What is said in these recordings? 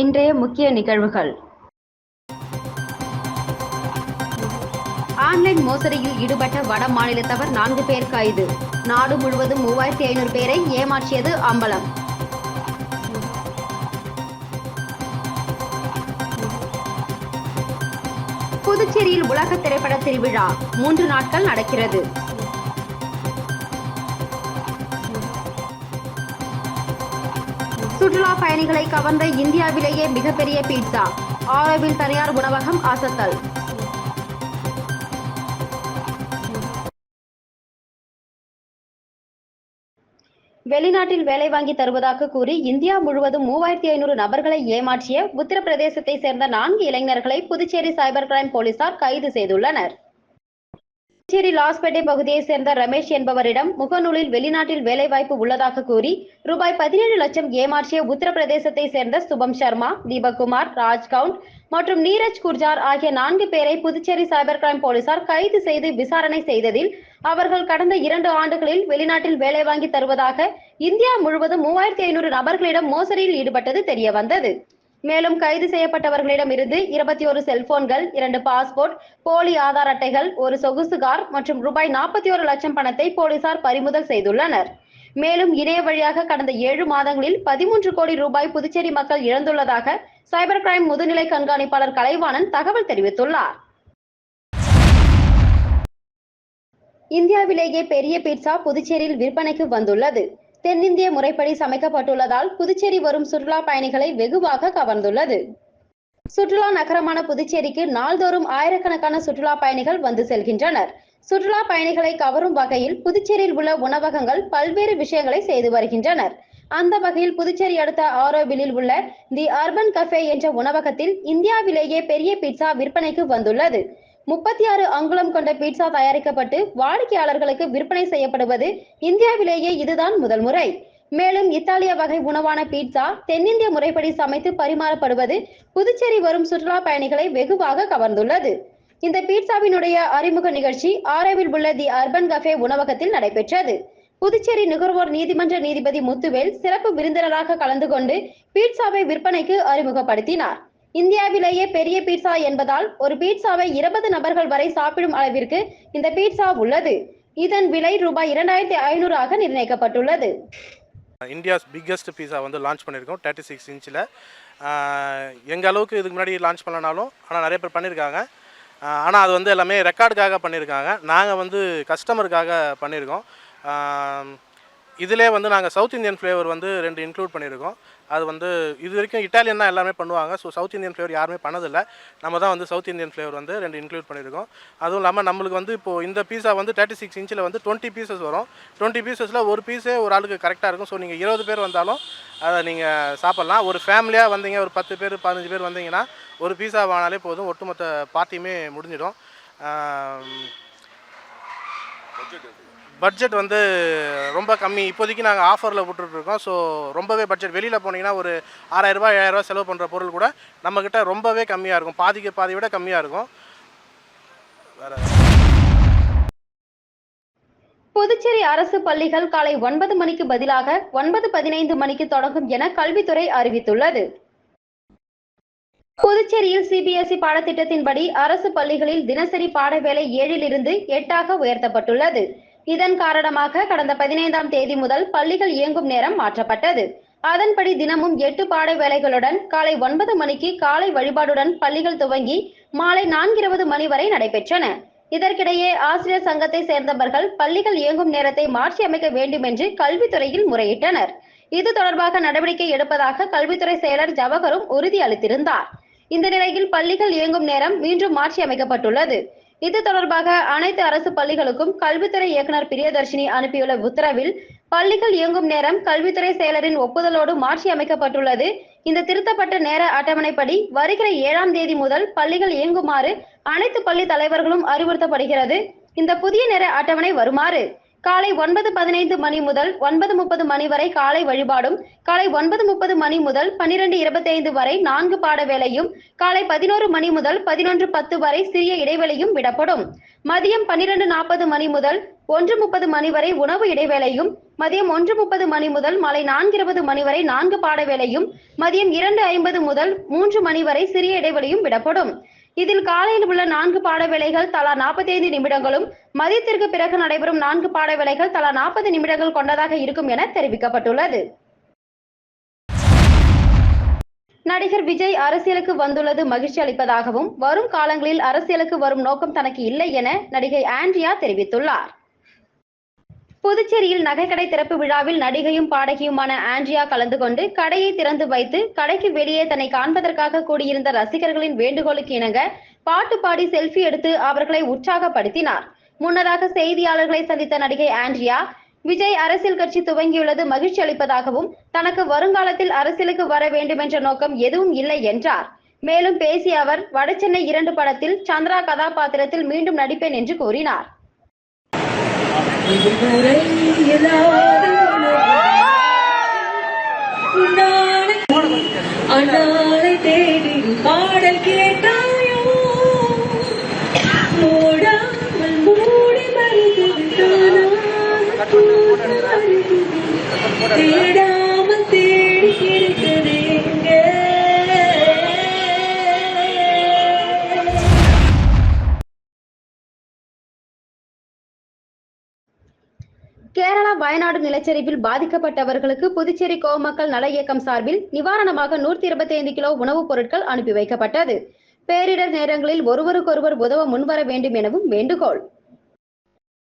இன்றைய முக்கிய நிகழ்வுகள். ஆன்லைன் மோசடியில் ஈடுபட்ட வட மாநிலத்தவர் நான்கு பேர் கைது. நாடு முழுவதும் மூவாயிரத்தி ஐநூறு பேரை ஏமாற்றியது அம்பலம். புதுச்சேரியில் உலக திரைப்பட திருவிழா மூன்று நாட்கள் நடக்கிறது. சுற்றுலா பயணிகளை கவர்ந்த இந்தியாவிலேயே மிகப்பெரிய பீட்சா. ஆரோவில் தனியார் உணவகம் அசத்தல் வெளிநாட்டில் வேலை வாங்கி தருவதாக கூறி இந்தியா முழுவதும் மூவாயிரத்தி ஐநூறு நபர்களை ஏமாற்றிய உத்தரப்பிரதேசத்தை சேர்ந்த நான்கு இளைஞர்களை புதுச்சேரி சைபர் கிரைம் போலீசார் கைது செய்துள்ளனர். புதுச்சேரி லாஸ்பேட்டை பகுதியைச் சேர்ந்த ரமேஷ் என்பவரிடம் முகநூலில் வெளிநாட்டில் வேலைவாய்ப்பு உள்ளதாக கூறி ரூபாய் பதினேழு லட்சம் ஏமாற்றிய உத்தரப்பிரதேசத்தை சேர்ந்த சுபம் சர்மா தீபக்குமார் ராஜ்கவுண்ட் மற்றும் நீரஜ் குர்ஜார் ஆகிய நான்கு பேரை புதுச்சேரி சைபர் கிரைம் போலீசார் கைது செய்து விசாரணை செய்ததில் அவர்கள் கடந்த இரண்டு ஆண்டுகளில் வெளிநாட்டில் வேலை வாங்கி தருவதாக இந்தியா முழுவதும் மூவாயிரத்தி ஐநூறு நபர்களிடம் மோசடியில் ஈடுபட்டது தெரியவந்தது. மேலும் கைது செய்யப்பட்டவர்களிடம் இருந்து இருபத்தி ஒரு செல்போன்கள் இரண்டு பாஸ்போர்ட் போலி ஆதார் அட்டைகள் ஒரு சொகுசு கார் மற்றும் ரூபாய் நாற்பத்தி ஒரு லட்சம் பணத்தை போலீசார் பறிமுதல் செய்துள்ளனர். மேலும் இணைய வழியாக கடந்த ஏழு மாதங்களில் பதிமூன்று கோடி ரூபாய் புதுச்சேரி மக்கள் இழந்துள்ளதாக சைபர் கிரைம் முதுநிலை கண்காணிப்பாளர் கலைவாணன் தகவல் தெரிவித்துள்ளார். இந்தியாவிலேயே பெரிய பீட்சா புதுச்சேரியில் விற்பனைக்கு வந்துள்ளது. தென்னிந்திய முறைப்படி சமைக்கப்பட்டுள்ளதால் புதுச்சேரி வரும் சுற்றுலா பயணிகளை வெகுவாக கவர்ந்துள்ளது. சுற்றுலா நகரமான புதுச்சேரிக்கு நாள்தோறும் ஆயிரக்கணக்கான சுற்றுலா பயணிகள் வந்து செல்கின்றனர். சுற்றுலா பயணிகளை கவரும் வகையில் புதுச்சேரியில் உள்ள உணவகங்கள் பல்வேறு விஷயங்களை செய்து வருகின்றனர். அந்த வகையில் புதுச்சேரி அடுத்த ஆரோவிலில் உள்ள தி அர்பன் கஃபே என்ற உணவகத்தில் இந்தியாவிலேயே பெரிய பிட்சா விற்பனைக்கு வந்துள்ளது. முப்பத்தி ஆறு அங்குலம் கொண்ட பீட்சா தயாரிக்கப்பட்டு வாடிக்கையாளர்களுக்கு விற்பனை செய்யப்படுவது இந்தியாவிலேயே இதுதான் முதல் முறை. மேலும் இத்தாலிய வகை உணவான பீட்சா தென்னிந்திய முறைப்படி சமைத்து பரிமாறப்படுவது புதுச்சேரி வரும் சுற்றுலா பயணிகளை வெகுவாக கவர்ந்துள்ளது. இந்த பீட்சாவினுடைய அறிமுக நிகழ்ச்சி ஆரேவில் உள்ள தி அர்பன் கஃபே உணவகத்தில் நடைபெற்றது. புதுச்சேரி நுகர்வோர் நீதிமன்ற நீதிபதி முத்துவேல் சிறப்பு விருந்தினராக கலந்து கொண்டு பீட்சாவை விற்பனைக்கு அறிமுகப்படுத்தினார். இந்தியாவிலேயே பெரிய பீட்சா என்பதால் ஒரு பீட்சாவை இருபது நபர்கள் வரை சாப்பிடும் அளவிற்கு இந்த பீட்சா உள்ளது. இதன் விலை ரூபாய் இரண்டாயிரத்தி ஐநூறாக நிர்ணயிக்கப்பட்டுள்ளது. இந்தியாஸ் பிக்கெஸ்ட் பீஸா வந்து லான்ச் பண்ணியிருக்கோம். தேர்ட்டி சிக்ஸ் இன்ச்சில் எங்கள் அளவுக்கு இதுக்கு முன்னாடி லான்ச் பண்ணனாலும் ஆனால் நிறைய பேர் பண்ணியிருக்காங்க. ஆனால் அது வந்து எல்லாமே ரெக்கார்டுக்காக பண்ணியிருக்காங்க. நாங்கள் வந்து கஸ்டமருக்காக பண்ணியிருக்கோம். இதிலே வந்து நாங்கள் சவுத் இந்தியன் ஃப்ளேவர் வந்து ரெண்டு இன்க்ளூட் பண்ணியிருக்கோம். அது வந்து இது வரைக்கும் இட்டாலியன் தான் எல்லாமே பண்ணுவாங்க. ஸோ சவுத் இந்தியன் ஃப்ளேவர் யாருமே பண்ணதில்லை. நம்ம தான் வந்து சவுத் இந்தியன் ஃப்ளேவர் வந்து ரெண்டு இன்க்ளூட் பண்ணியிருக்கோம். அதுவும் இல்லாமல் நம்மளுக்கு வந்து இப்போது இந்த பீஸா வந்து தேர்ட்டி சிக்ஸ் இன்ச்சில் வந்து டுவெண்ட்டி பீசஸ் வரும். டுவெண்ட்டி பீசஸில் ஒரு பீஸே ஒரு ஆளுக்கு கரெக்டாக இருக்கும். ஸோ நீங்கள் இருபது பேர் வந்தாலும் அதை நீங்கள் சாப்பிட்லாம். ஒரு ஃபேமிலியாக வந்தீங்க ஒரு பத்து பேர் பதினஞ்சு பேர் வந்தீங்கன்னா ஒரு பீஸா வாங்கினாலே போதும். ஒட்டுமொத்த பார்ட்டியுமே முடிஞ்சிடும். பட்ஜெட் பட்ஜெட் வந்து ரொம்ப கம்மி. இப்போதைக்கு நாங்கள் ஆஃபரில் விட்டுட்ருக்கோம் ஸோ ரொம்பவே பட்ஜெட் வெளியில் போனீங்கன்னா ஒரு ஆறாயிரரூபா ஏழாயிரரூபா செலவு பண்ணுற பொருள் கூட நம்மக்கிட்ட ரொம்பவே கம்மியாக இருக்கும். பாதிக்கு பாதி விட கம்மியாக இருக்கும். வேறு புதுச்சேரி அரசு பள்ளிகள் காலை ஒன்பது மணிக்கு பதிலாக ஒன்பது பதினைந்து மணிக்கு தொடங்கும் என கல்வித்துறை அறிவித்துள்ளது. புதுச்சேரியில் சிபிஎஸ்இ பாடத்திட்டத்தின்படி அரசு பள்ளிகளில் தினசரி பாடவேளை ஏழிலிருந்து எட்டாக உயர்த்தப்பட்டுள்ளது. இதன் காரணமாக கடந்த பதினைந்தாம் தேதி முதல் பள்ளிகள் இயங்கும் நேரம் மாற்றப்பட்டது. அதன்படி தினமும் எட்டு பாட வேலைகளுடன் காலை ஒன்பது மணிக்கு காலை வழிபாடுடன் பள்ளிகள் துவங்கி மாலை நான்கிருபது மணி வரை நடைபெற்றன. இதற்கிடையே ஆசிரியர் சங்கத்தை சேர்ந்தவர்கள் பள்ளிகள் இயங்கும் நேரத்தை மாற்றி அமைக்க வேண்டும் என்று கல்வித்துறையில் முறையிட்டனர். இது தொடர்பாக நடவடிக்கை எடுப்பதாக கல்வித்துறை செயலர் ஜவஹரும் உறுதி அளித்திருந்தார். இந்த நிலையில் பள்ளிகள் இயங்கும் நேரம் மீண்டும் மாற்றி அமைக்கப்பட்டுள்ளது. இது தொடர்பாக அனைத்து அரசு பள்ளிகளுக்கும் கல்வித்துறை இயக்குனர் பிரியதர்ஷினி அனுப்பியுள்ள உத்தரவில் பள்ளிகள் இயங்கும் நேரம் கல்வித்துறை செயலரின் ஒப்புதலோடு மாற்றி அமைக்கப்பட்டுள்ளது. இந்த திருத்தப்பட்ட நேர அட்டவணைப்படி வருகிற ஏழாம் தேதி முதல் பள்ளிகள் இயங்குமாறு அனைத்து பள்ளி தலைவர்களும் அறிவுறுத்தப்படுகிறது. இந்த புதிய நேர அட்டவணை வருமாறு காலை ஒன்பது பதினைந்து மணி முதல் ஒன்பது முப்பது மணி வரை காலை வழிபாடும் காலை ஒன்பது முப்பது மணி முதல் பன்னிரண்டு இருபத்தைந்து வரை நான்கு பாட வேளையும் காலை பதினோரு மணி முதல் பதினொன்று பத்து வரை சிறிய இடைவெளியும் விடப்படும். மதியம் பன்னிரண்டு நாற்பது மணி முதல் ஒன்று முப்பது மணி வரை உணவு இடைவேளையும் மதியம் ஒன்று முப்பது மணி முதல் மாலை நான்கு இருபது மணி வரை நான்கு பாட வேளையும் மதியம் இரண்டு ஐம்பது முதல் மூன்று மணி வரை சிறிய இடைவெளியும் விடப்படும். இதில் காலையில் உள்ள நான்கு பாட வேலைகள் தலா நாற்பத்தி ஐந்து நிமிடங்களும் மதியத்திற்கு பிறகு நடைபெறும் நான்கு பாட வேலைகள் தலா நாற்பது நிமிடங்கள் கொண்டதாக இருக்கும் என தெரிவிக்கப்பட்டுள்ளது. நடிகர் விஜய் அரசியலுக்கு வந்துள்ளது மகிழ்ச்சி அளிப்பதாகவும் வரும் காலங்களில் அரசியலுக்கு வரும் நோக்கம் தனக்கு இல்லை என நடிகை ஆண்ட்ரியா தெரிவித்துள்ளார். புதுச்சேரியில் நகைக்கடை திறப்பு விழாவில் நடிகையும் பாடகியுமான ஆண்ட்ரியா கலந்து கொண்டு கடையை திறந்து வைத்து கடைக்கு வெளியே தன்னை காண்பதற்காக கூடியிருந்த ரசிகர்களின் வேண்டுகோளுக்கு இணங்க பாட்டு பாடி செல்ஃபி எடுத்து அவர்களை உற்சாகப்படுத்தினார். முன்னதாக செய்தியாளர்களை சந்தித்த நடிகை ஆண்ட்ரியா விஜய் அரசியல் கட்சி துவங்கியுள்ளது மகிழ்ச்சி அளிப்பதாகவும் தனக்கு வருங்காலத்தில் அரசியலுக்கு வர வேண்டும் என்ற நோக்கம் எதுவும் இல்லை என்றார். மேலும் பேசிய அவர் வடசென்னை இரண்டு படத்தில் சந்திரா கதாபாத்திரத்தில் மீண்டும் நடிப்பேன் என்று கூறினார். அண்ணாலை தேடி பாடல் கேட்டாயோ? மூடாமல் மூடி மறைந்தது தானாக நிலச்சரிவில் பாதிக்கப்பட்டவர்களுக்கு புதுச்சேரி கோமக்கள் நல இயக்கம் சார்பில் நிவாரணமாக நூற்றி இருபத்தி ஐந்து கிலோ உணவுப் பொருட்கள் அனுப்பி வைக்கப்பட்டது. பேரிடர் நேரங்களில் ஒருவருக்கொருவர் உதவ முன்வர வேண்டும் எனவும் வேண்டுகோள்.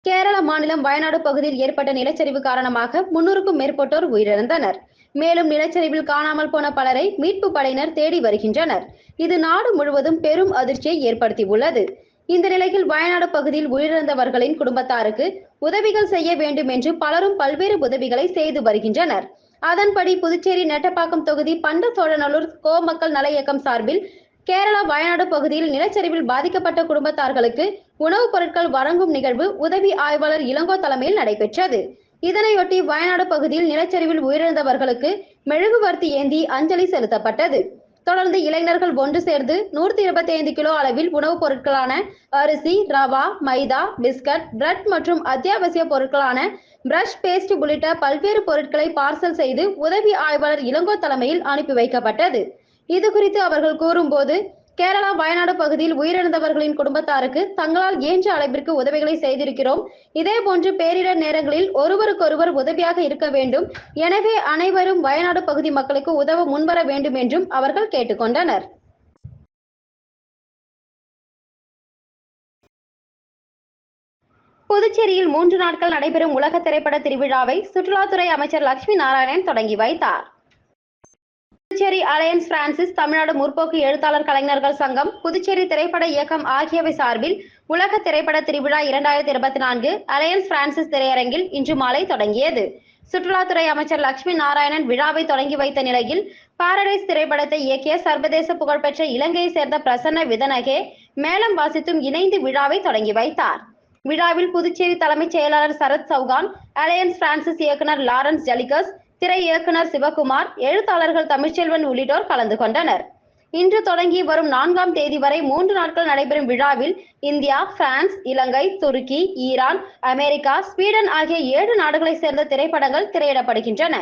கேரள மாநிலம் வயநாடு பகுதியில் ஏற்பட்ட நிலச்சரிவு காரணமாக முன்னூறுக்கும் மேற்பட்டோர் உயிரிழந்தனர். மேலும் நிலச்சரிவில் காணாமல் போன பலரை மீட்பு படையினர் தேடி வருகின்றனர். இது நாடு முழுவதும் பெரும் அதிர்ச்சியை ஏற்படுத்தியுள்ளது. இந்த நிலையில் வயநாடு பகுதியில் உயிரிழந்தவர்களின் குடும்பத்தாருக்கு உதவிகள் செய்ய வேண்டும் என்று பலரும் பல்வேறு உதவிகளை செய்து வருகின்றனர். அதன்படி புதுச்சேரி நெட்டப்பாக்கம் தொகுதி பண்ட சோழநல்லூர் கோமக்கள் நல இயக்கம் சார்பில் கேரளா வயநாடு பகுதியில் நிலச்சரிவில் பாதிக்கப்பட்ட குடும்பத்தார்களுக்கு உணவுப் பொருட்கள் வழங்கும் நிகழ்வு உதவி ஆய்வாளர் இளங்கோ தலைமையில் நடைபெற்றது. இதனையொட்டி வயநாடு பகுதியில் நிலச்சரிவில் உயிரிழந்தவர்களுக்கு மெழுகுவர்த்தி ஏந்தி அஞ்சலி செலுத்தப்பட்டது. தொடர்ந்து இளைஞர்கள் ஒன்று சேர்ந்து நூற்றி இருபத்தி ஐந்து கிலோ அளவில் உணவுப் பொருட்களான அரிசி ரவா மைதா பிஸ்கட் பிரெட் மற்றும் அத்தியாவசிய பொருட்களான பிரஷ் பேஸ்ட் உள்ளிட்ட பல்வேறு பொருட்களை பார்சல் செய்து உதவி ஆய்வாளர் இளங்கோ தலைமையில் அனுப்பி வைக்கப்பட்டது. இது குறித்து அவர்கள் கூறும்போது கேரளா வயநாடு பகுதியில் உயிரிழந்தவர்களின் குடும்பத்தாருக்கு தங்களால் இயன்ற அளவிற்கு உதவிகளை செய்திருக்கிறோம். இதே போன்று பேரிடர் நேரங்களில் ஒருவருக்கொருவர் உதவியாக இருக்க வேண்டும். எனவே அனைவரும் வயநாடு பகுதி மக்களுக்கு உதவ முன்வர வேண்டும் என்றும் அவர்கள் கேட்டுக்கொண்டனர். புதுச்சேரியில் மூன்று நாட்கள் நடைபெறும் உலக திரைப்பட திருவிழாவை சுற்றுலாத்துறை அமைச்சர் லட்சுமி நாராயணன் தொடங்கி வைத்தார். புதுச்சேரி அலையன்ஸ் பிரான்சிஸ் தமிழ்நாடு முற்போக்கு எழுத்தாளர் கலைஞர்கள் சங்கம் புதுச்சேரி திரைப்பட இயக்கம் ஆகியவை சார்பில் உலக திரைப்பட திருவிழா இரண்டாயிரத்தி இருபத்தி நான்கு அலையன்ஸ் பிரான்சிஸ் திரையரங்கில் இன்று மாலை தொடங்கியது. சுற்றுலாத்துறை அமைச்சர் லட்சுமி நாராயணன் விழாவை தொடங்கி வைத்த நிலையில் பாரடைஸ் திரைப்படத்தை இயக்கிய சர்வதேச புகழ்பெற்ற இலங்கையை சேர்ந்த பிரசன்ன விதனகே மேளம் வாசித்தும் இணைந்து விழாவை தொடங்கி வைத்தார். விழாவில் புதுச்சேரி தலைமைச் செயலாளர் சரத் சௌகான் அலையன்ஸ் பிரான்சிஸ் இயக்குனர் லாரன்ஸ் ஜலிகஸ் திரை இயக்குனர் சிவகுமார் எழுத்தாளர்கள் தமிழ்ச்செல்வன் உள்ளிட்டோர் கலந்து கொண்டனர். இன்று தொடங்கி வரும் நான்காம் தேதி வரை மூன்று நாட்கள் நடைபெறும் விழாவில் இந்தியா பிரான்ஸ் இலங்கை துருக்கி ஈரான் அமெரிக்கா ஸ்வீடன் ஆகிய ஏழு நாடுகளைச் சேர்ந்த திரைப்படங்கள் திரையிடப்படுகின்றன.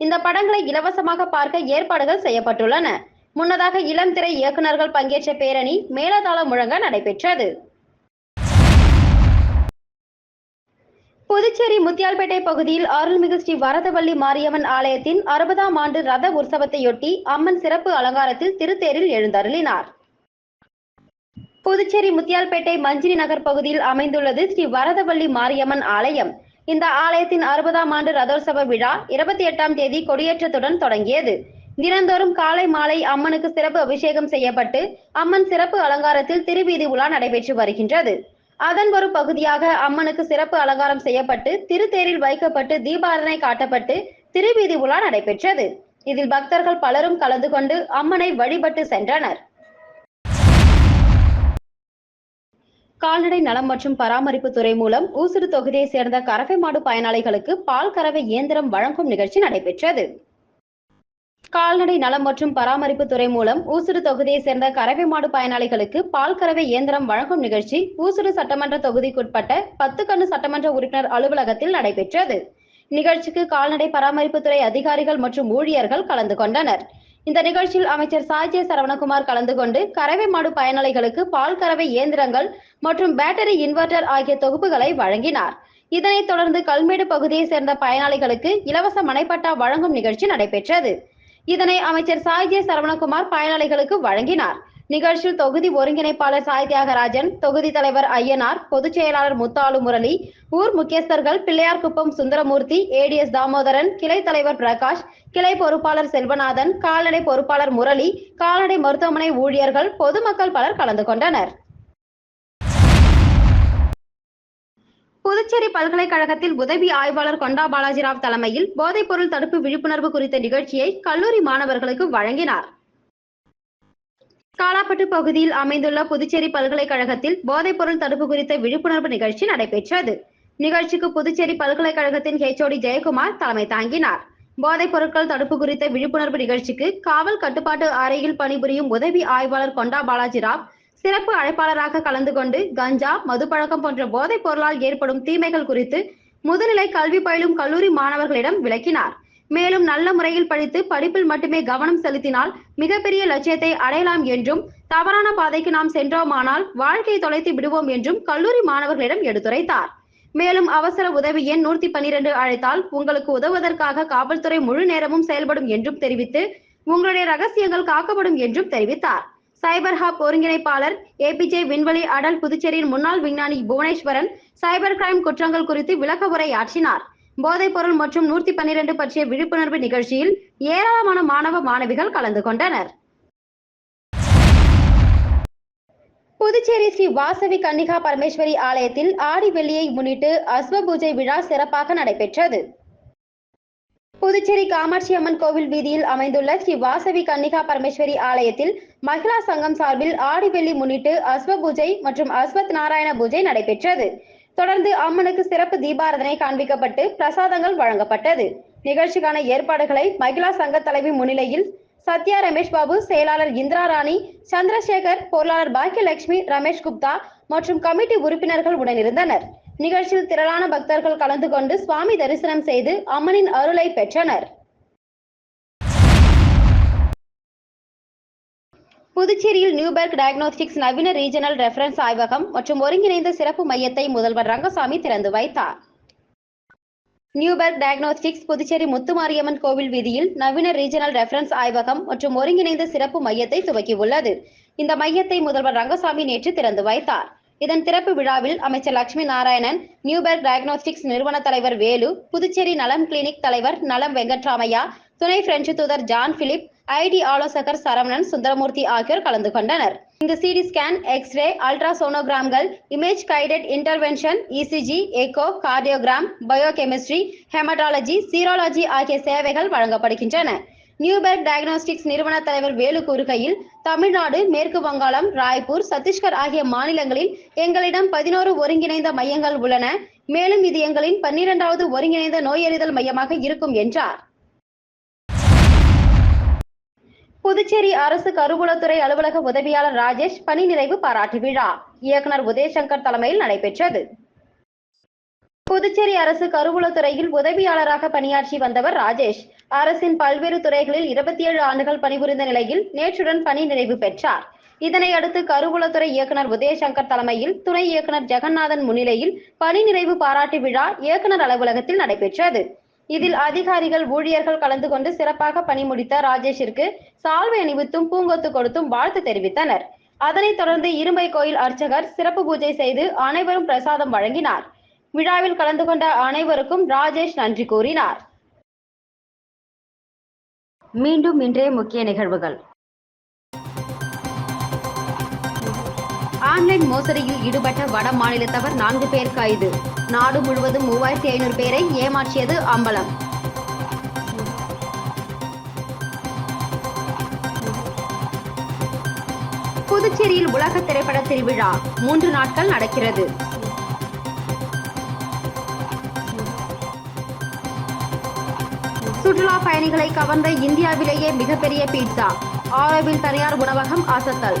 இந்த படங்களை இலவசமாக பார்க்க ஏற்பாடுகள் செய்யப்பட்டுள்ளன. முன்னதாக இளம் திரை இயக்குநர்கள் பங்கேற்ற பேரணி மேலதாளம் முழங்க நடைபெற்றது. புதுச்சேரி முத்தியால்பேட்டை பகுதியில் அருள்மிகு ஸ்ரீ வரதவள்ளி மாரியம்மன் ஆலயத்தின் அறுபதாம் ஆண்டு ரத உற்சவத்தையொட்டி அம்மன் சிறப்பு அலங்காரத்தில் திருத்தேரில் எழுந்தருளினார். புதுச்சேரி முத்தியால்பேட்டை மஞ்சிரி நகர் பகுதியில் அமைந்துள்ளது ஸ்ரீ வரதவள்ளி மாரியம்மன் ஆலயம். இந்த ஆலயத்தின் அறுபதாம் ஆண்டு ரதோற்சவ விழா இருபத்தி எட்டாம் தேதி கொடியேற்றத்துடன் தொடங்கியது. தினந்தோறும் காலை மாலை அம்மனுக்கு சிறப்பு அபிஷேகம் செய்யப்பட்டு அம்மன் சிறப்பு அலங்காரத்தில் திருவீதி உலா நடைபெற்று வருகின்றது. அதன் ஒரு பகுதியாக அம்மனுக்கு சிறப்பு அலங்காரம் செய்யப்பட்டு திருத்தேரில் வைக்கப்பட்டு தீபாரணை காட்டப்பட்டு திருவீதி உலா நடைபெற்றது. இதில் பக்தர்கள் பலரும் கலந்து கொண்டு அம்மனை வழிபட்டு சென்றனர். கால்நடை நலம் மற்றும் பராமரிப்பு துறை மூலம் ஊசுடு தொகுதியை சேர்ந்த கறவை மாடு பயனாளிகளுக்கு பால் கறவை இயந்திரம் வழங்கும் நிகழ்ச்சி நடைபெற்றது. கால்நடை நலம் மற்றும் பராமரிப்பு துறை மூலம் ஊசுடு தொகுதியை சேர்ந்த கறவை மாடு பயனாளிகளுக்கு பால் கறவை இயந்திரம் வழங்கும் நிகழ்ச்சி ஊசுடு சட்டமன்ற தொகுதிக்குட்பட்ட பத்து கண்ணு சட்டமன்ற உறுப்பினர் அலுவலகத்தில் நடைபெற்றது. நிகழ்ச்சிக்கு கால்நடை பராமரிப்புத்துறை அதிகாரிகள் மற்றும் ஊழியர்கள் கலந்து கொண்டனர். இந்த நிகழ்ச்சியில் அமைச்சர் சாஜே சரவணகுமார் கலந்து கொண்டு கறவை மாடு பயனாளிகளுக்கு பால் கறவை இயந்திரங்கள் மற்றும் பேட்டரி இன்வெர்டர் ஆகிய தொகுப்புகளை வழங்கினார். இதனைத் தொடர்ந்து கல்மேடு பகுதியை சேர்ந்த பயனாளிகளுக்கு இலவச மனைப்பட்டா வழங்கும் நிகழ்ச்சி நடைபெற்றது. இதனை அமைச்சர் சாய்ஜே சரவணகுமார் பயனாளிகளுக்கு வழங்கினார். நிகழ்ச்சியில் தொகுதி ஒருங்கிணைப்பாளர் சாய் தியாகராஜன் தொகுதி தலைவர் ஐயனார் பொதுச் செயலாளர் முத்தாலு முரளி ஊர் முக்கியஸ்தர்கள் பிள்ளையார்குப்பம் சுந்தரமூர்த்தி ஏடிஎஸ் தாமோதரன் கிளை தலைவர் பிரகாஷ் கிளை பொறுப்பாளர் செல்வநாதன் கால்நடை பொறுப்பாளர் முரளி கால்நடை மருத்துவமனை ஊழியர்கள் பொதுமக்கள் பலர் கலந்து கொண்டனர். புதுச்சேரி பல்கலைக்கழகத்தில் உதவி ஆய்வாளர் கொண்டா பாலாஜிராவ் தலைமையில் போதைப்பொருள் தடுப்பு விழிப்புணர்வு குறித்த நிகழ்ச்சியை கல்லூரி மாணவர்களுக்கு வழங்கினார். காலாப்பட்டு பகுதியில் அமைந்துள்ள புதுச்சேரி பல்கலைக்கழகத்தில் போதைப்பொருள் தடுப்பு குறித்த விழிப்புணர்வு நிகழ்ச்சி நடைபெற்றது. நிகழ்ச்சிக்கு புதுச்சேரி பல்கலைக்கழகத்தின் ஹெச்ஓடி ஜெயக்குமார் தலைமை தாங்கினார். போதைப் பொருட்கள் தடுப்பு குறித்த விழிப்புணர்வு நிகழ்ச்சிக்கு காவல் கட்டுப்பாட்டு அறையில் பணிபுரியும் உதவி ஆய்வாளர் கொண்டா பாலாஜிராவ் சிறப்பு அழைப்பாளராக கலந்து கொண்டு கஞ்சா மதுப்பழக்கம் போன்ற போதைப் பொருளால் ஏற்படும் தீமைகள் குறித்து முதுநிலை கல்வி பயிலும் கல்லூரி மாணவர்களிடம் விளக்கினார். மேலும் நல்ல முறையில் படித்து படிப்பில் மட்டுமே கவனம் செலுத்தினால் மிகப்பெரிய லட்சியத்தை அடையலாம் என்றும் தவறான பாதைக்கு நாம் சென்றோமானால் வாழ்க்கையை தொலைத்து விடுவோம் என்றும் கல்லூரி மாணவர்களிடம் எடுத்துரைத்தார். மேலும் அவசர உதவி எண் நூற்றி பன்னிரண்டு அழைத்தால் உங்களுக்கு உதவுவதற்காக காவல்துறை முழு நேரமும் செயல்படும் என்றும் தெரிவித்து உங்களுடைய ரகசியங்கள் காக்கப்படும் என்றும் தெரிவித்தார். சைபர் ஹப் ஒருங்கிணைப்பாளர் ஏபிஜே விண்வெளி அடல் புதுச்சேரியின் முன்னாள் விஞ்ஞானி புவனேஸ்வரன் சைபர் கிரைம் குற்றங்கள் குறித்து விளக்க உரையாற்றினார் போதைப் பொருள் மற்றும் நூத்தி பன்னிரண்டு பற்றிய விழிப்புணர்வு நிகழ்ச்சியில் ஏராளமான மாணவ மாணவிகள் கலந்து கொண்டனர். புதுச்சேரி ஸ்ரீ வாசவி கன்னிகா பரமேஸ்வரி ஆலயத்தில் ஆடி வெள்ளியை முன்னிட்டு அஸ்வ பூஜை விழா சிறப்பாக நடைபெற்றது. புதுச்சேரி காமாட்சி அம்மன் கோவில் வீதியில் அமைந்துள்ள ஸ்ரீ வாசவி கன்னிகா பரமேஸ்வரி ஆலயத்தில் மகிழா சங்கம் சார்பில் ஆடி வெள்ளி முன்னிட்டு அஸ்வ பூஜை மற்றும் அஸ்வத் நாராயண பூஜை நடைபெற்றது. தொடர்ந்து அம்மனுக்கு சிறப்பு தீபாரதனை காண்பிக்கப்பட்டு பிரசாதங்கள் வழங்கப்பட்டது. நிகழ்ச்சிக்கான ஏற்பாடுகளை மகிழா சங்க தலைவி முன்னிலையில் சத்யா ரமேஷ் பாபு செயலாளர் இந்திரா ராணி சந்திரசேகர் பொருளாளர் பாக்கியலட்சுமி ரமேஷ் குப்தா மற்றும் கமிட்டி உறுப்பினர்கள் உடனிருந்தனர். நிகழ்ச்சியில் திரளான பக்தர்கள் கலந்து கொண்டு சுவாமி தரிசனம் செய்து அம்மனின் அருளை பெற்றனர். புதுச்சேரியில் நியூபர்க் டயக்னோஸ்டிக்ஸ் நவீன ரீஜனல் ரெஃபரன்ஸ் ஆய்வகம் மற்றும் ஒருங்கிணைந்த சிறப்பு மையத்தை முதல்வர் ரங்கசாமி திறந்து வைத்தார். நியூபர்க் டயக்னோஸ்டிக்ஸ் புதுச்சேரி முத்துமாரியம்மன் கோவில் வீதியில் நவீன ரீஜனல் ரெஃபரன்ஸ் ஆய்வகம் மற்றும் ஒருங்கிணைந்த சிறப்பு மையத்தை துவக்கியுள்ளது. இந்த மையத்தை முதல்வர் ரங்கசாமி நேற்று திறந்து வைத்தார். இதன் திறப்பு விழாவில் அமைச்சர் லட்சுமி நாராயணன் நியூபர்க் டயக்னோஸ்டிக்ஸ் நிறுவன தலைவர் வேலு புதுச்சேரி நலம் கிளினிக் தலைவர் நலம் வெங்கட்ராமையா துணை பிரெஞ்சு தூதர் ஜான் பிலிப் ஐடி ஆலோசகர் சரவணன் சுந்தரமூர்த்தி ஆகியோர் கலந்து கொண்டனர். இங்கு CT scan X-ray ultra சோனோகிராம்கள் image guided intervention ECG echocardiogram biochemistry haematology serology ஆகிய சேவைகள் வழங்கப்படுகின்றன. நியூபெர்க் டயக்னோஸ்டிக்ஸ் நிறுவன தலைவர் வேலு கூறுகையில் தமிழ்நாடு மேற்கு வங்காளம் ராய்ப்பூர் சத்தீஸ்கர் ஆகிய மாநிலங்களில் எங்களிடம் பதினோரு ஒருங்கிணைந்த மையங்கள் உள்ளன. மேலும் இது எங்களின் பன்னிரெண்டாவது ஒருங்கிணைந்த நோயறிதல் மையமாக இருக்கும் என்றார். புதுச்சேரி அரசு கருவூலத்துறை அலுவலக உதவியாளர் ராஜேஷ் பணி நிறைவு பாராட்டு விழா. இயக்குனர் உதயசங்கர் தலைமையில் நடைபெற்றது. புதுச்சேரி அரசு கருவூலத்துறையில் உதவியாளராக பணியாற்றி வந்தவர் ராஜேஷ். அரசின் பல்வேறு துறைகளில் இருபத்தி ஏழு ஆண்டுகள் பணிபுரிந்த நிலையில் நேற்றுடன் பணி நிறைவு பெற்றார். இதனை அடுத்து கருவூலத்துறை இயக்குனர் உதயசங்கர் தலைமையில் துணை இயக்குனர் ஜெகநாதன் முன்னிலையில் பணி நிறைவு பாராட்டு விழா இயக்குனர் அலுவலகத்தில் நடைபெற்றது. இதில் அதிகாரிகள் ஊழியர்கள் கலந்து கொண்டு சிறப்பாக பணி முடித்த ராஜேஷிற்கு சால்வை அணிவித்தும் பூங்கொத்து கொடுத்தும் வாழ்த்து தெரிவித்தனர். அதனைத் தொடர்ந்து இரும்பை கோயில் அர்ச்சகர் சிறப்பு பூஜை செய்து அனைவரும் பிரசாதம் வழங்கினார். விழாவில் கலந்து கொண்ட அனைவருக்கும் ராஜேஷ் நன்றி கூறினார். மீண்டும் இன்றைய முக்கிய நிகழ்வுகள். ஆன்லைன் மோசடியில் ஈடுபட்ட வட மாநிலத்தவர் நான்கு பேர் கைது. நாடு முழுவதும் மூவாயிரத்தி ஐநூறு பேரை ஏமாற்றியது அம்பலம். புதுச்சேரியில் உலக திரைப்பட திருவிழா மூன்று நாட்கள் நடக்கிறது. சுற்றுலா பயணிகளை கவர்ந்த இந்தியாவிலேயே மிகப்பெரிய பீட்சா. ஆரோவில் தனியார் உணவகம் அசத்தல்